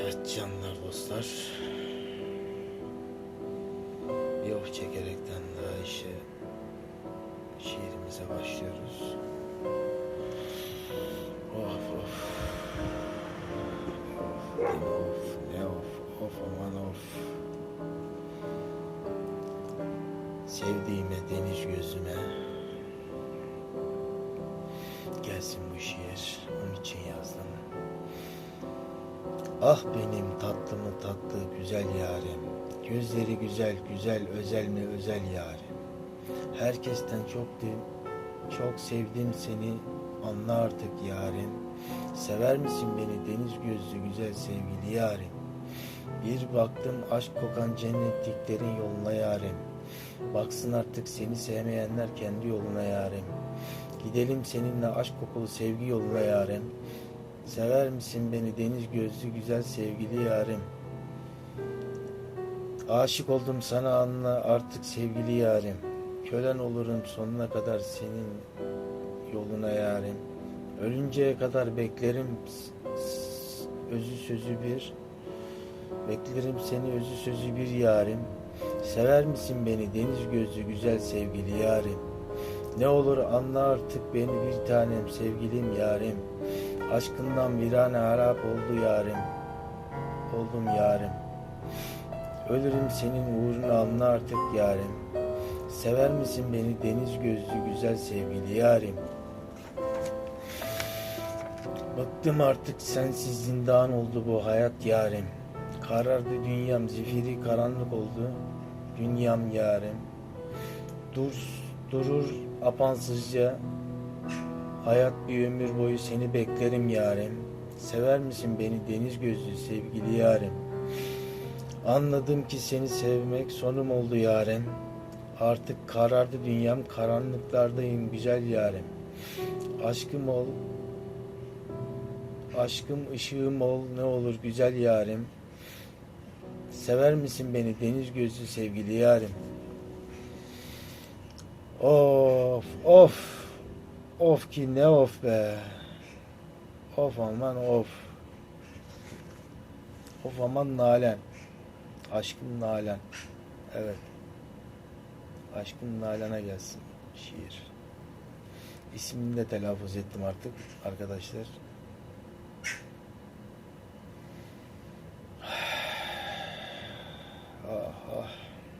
Evet canlar dostlar. Bir of çekerekten daha işe şiirimize başlıyoruz. Of of. Of of ne of of aman of. Sevdiğime deniz gözüme gelsin bu şiir. Onun için yazdım. Ah benim tatlı mı tatlı güzel yarim. Gözleri güzel güzel özel mi özel yarim. Herkesten çok çok sevdim seni anla artık yarim. Sever misin beni deniz gözlü güzel sevgili yarim. Bir baktım aşk kokan cennetliklerin yoluna yarim. Baksın artık seni sevmeyenler kendi yoluna yarim. Gidelim seninle aşk kokulu sevgi yoluna yarim. Sever misin beni deniz gözlü güzel sevgili yarim? Aşık oldum sana anla artık sevgili yarim. Kölen olurum sonuna kadar senin yoluna yarim. Ölünceye kadar beklerim özü sözü bir. Beklerim seni özü sözü bir yarim. Sever misin beni deniz gözlü güzel sevgili yarim? Ne olur anla artık beni bir tanem sevgilim yarim. Aşkından virane harap oldu yarim. Oldum yarim. Ölürüm senin uğruna anla artık yarim. Sever misin beni deniz gözlü güzel sevgili yarim? Bıktım artık sensiz zindan oldu bu hayat yarim. Karardı dünyam zifiri karanlık oldu. Dünyam yarim. Dur, durur apansızca Hayat bir ömür boyu seni beklerim yarim. Sever misin beni deniz gözlü sevgili yarim? Anladım ki seni sevmek sonum oldu yarim. Artık karardı dünyam karanlıklardayım güzel yarim. Aşkım ol, aşkım ışığım ol ne olur güzel yarim. Sever misin beni deniz gözlü sevgili yarim? Of of Of ki ne of be. Of aman of. Of aman Nalen. Aşkım Nalen. Evet. Aşkım Nalan'a gelsin şiir. İsmini de telaffuz ettim artık arkadaşlar.